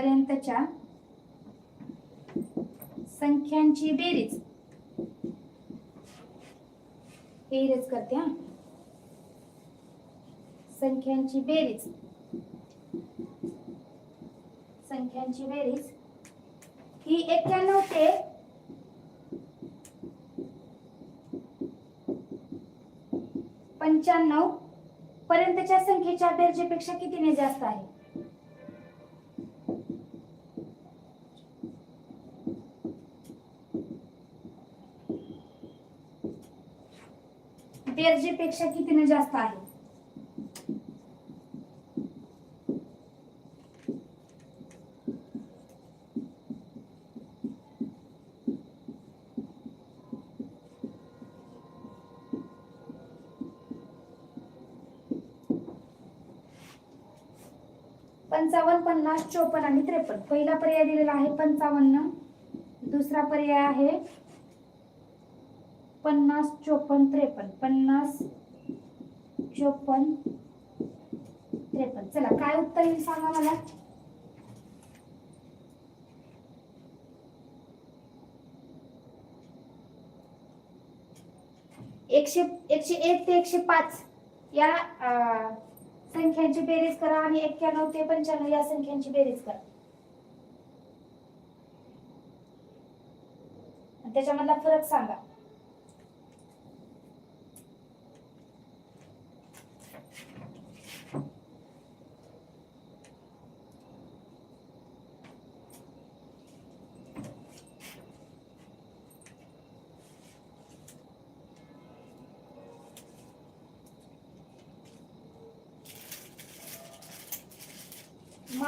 पर्यंतच्या संख्यांची बेरीज. बेरीज करते हा. संख्यांची बेरीज. संख्यांची बेरीज ही एक्क्याण्णव ते पंच्याण्णव पर्यंतच्या संख्येच्या बेरजेपेक्षा कितीने जास्त आहे? बेरजेपेक्षा कितीने जास्त आहे? पंचावन्न पन्नास चोपन्न आणि त्रेपन्न. पहिला पर्याय दिलेला आहे पंचावन्न. दुसरा पर्याय आहे पन्नास चोपन्न त्रेपन्न. पन्नास चोपन्न त्रेपन्न. चला काय उत्तर येईल सांगा मला? एकशे एकशे एक ते एकशे पाच. या संख्यांची बेरीज करा आणि एक्क्याण्णव ते पंच्याण्णव या संख्यांची बेरीज करा. त्याच्यामधला फरक सांगा.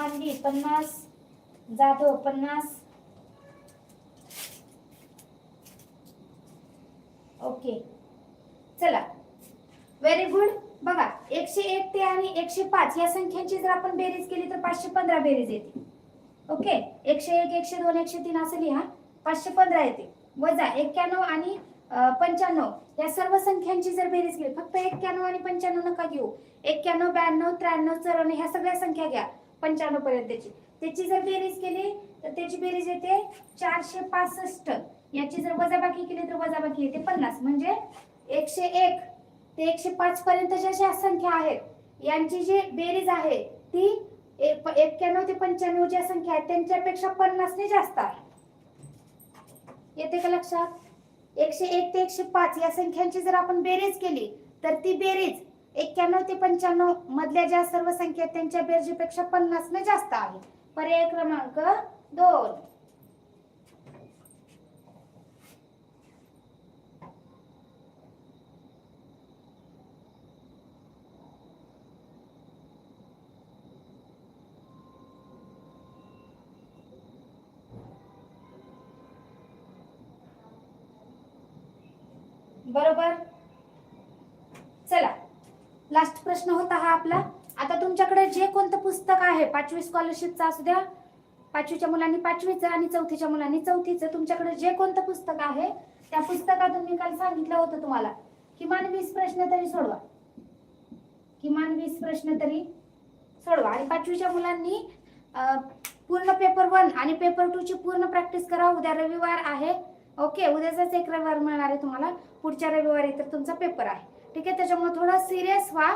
मांडी पन्नास जाधव पन्नास. ओके. चला. व्हेरी गुड बघा एकशे एक ते आणि एकशे पाच या संख्यांची जर आपण बेरीज केली तर पाचशे पंधरा बेरीज येते. ओके? एकशे एक एकशे दोन एकशे तीन असं लिहा. पाचशे पंधरा येते. वजा एक्क्याण्णव आणि पंच्याण्णव. या सर्व संख्यांची जर बेरीज केली फक्त एक्क्याण्णव आणि पंच्याण्णव नका घेऊ. एक्क्याण्णव ब्याण्णव त्र्याण्णव चौऱ्याण्णव ह्या सगळ्या संख्या घ्या. पंच्याण्णव पर्यंतची. त्याची जर बेरीज केली तर त्याची बेरीज येते चारशे पासष्ट. याची जर वजाबाकी केली तर वजाबाकी येते पन्नास. म्हणजे एकशे एक ते एकशे पाच पर्यंतच्या ज्या संख्या आहेत यांची जी बेरीज आहे ती एक- एक्क्याण्णव ते पंच्याण्णव ज्या संख्या आहेत त्यांच्यापेक्षा पन्नासने जास्त आहे. येते का लक्षात? एकशे एक ते एकशे पाच या संख्यांची जर आपण बेरीज केली तर ती बेरीज एक्क्याण्णव ते पंच्याण्णव मधल्या ज्या सर्व संख्या त्यांच्या बेरजेपेक्षा पन्नासने जास्त आहे. पर्याय क्रमांक दोन. बरोबर? लास्ट प्रश्न होता हा आपला. आता तुमच्याकडे जे कोणतं पुस्तक आहे पाचवी स्कॉलरशिपचं असू द्या पाचवीच्या मुलांनी पाचवीचं आणि चौथीच्या मुलांनी चौथीचं तुमच्याकडे जे कोणतं पुस्तक आहे त्या पुस्तकातून मी काल सांगितलं होतं तुम्हाला. किमान वीस प्रश्न तरी सोडवा. किमान वीस प्रश्न तरी सोडवा. आणि पाचवीच्या मुलांनी पूर्ण पेपर वन आणि पेपर टू ची पूर्ण प्रॅक्टिस करा. उद्या रविवार आहे. ओके उद्याचाच एक रविवार मिळणार आहे तुम्हाला. पुढच्या रविवारी तर तुमचा पेपर आहे. ठीक आहे? त्याच्यामुळे थोडा सिरियस व्हा.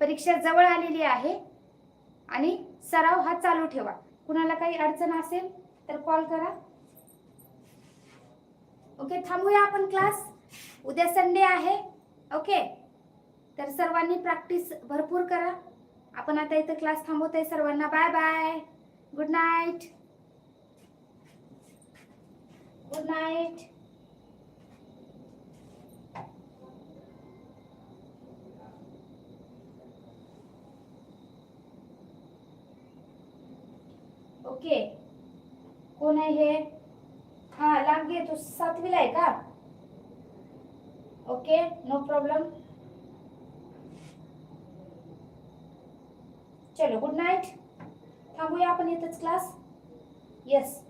परीक्षा जवळ आलेली आहे. आणि सराव हा चालू ठेवा. कुणाला काही अडचण असेल तर कॉल करा. ओके थांबूया आपण क्लास उद्या संडे आहे. ओके तर सर्वांनी प्रॅक्टिस भरपूर करा. आपण आता इथं क्लास थांबवतोय सर्वांना. Bye bye good night good night okay. कोण आहे हे? हा लांब तो तू सातवीला आहे का? ओके नो प्रॉब्लेम चलो गुड नाईट थांबूया आपण इथंच क्लास येस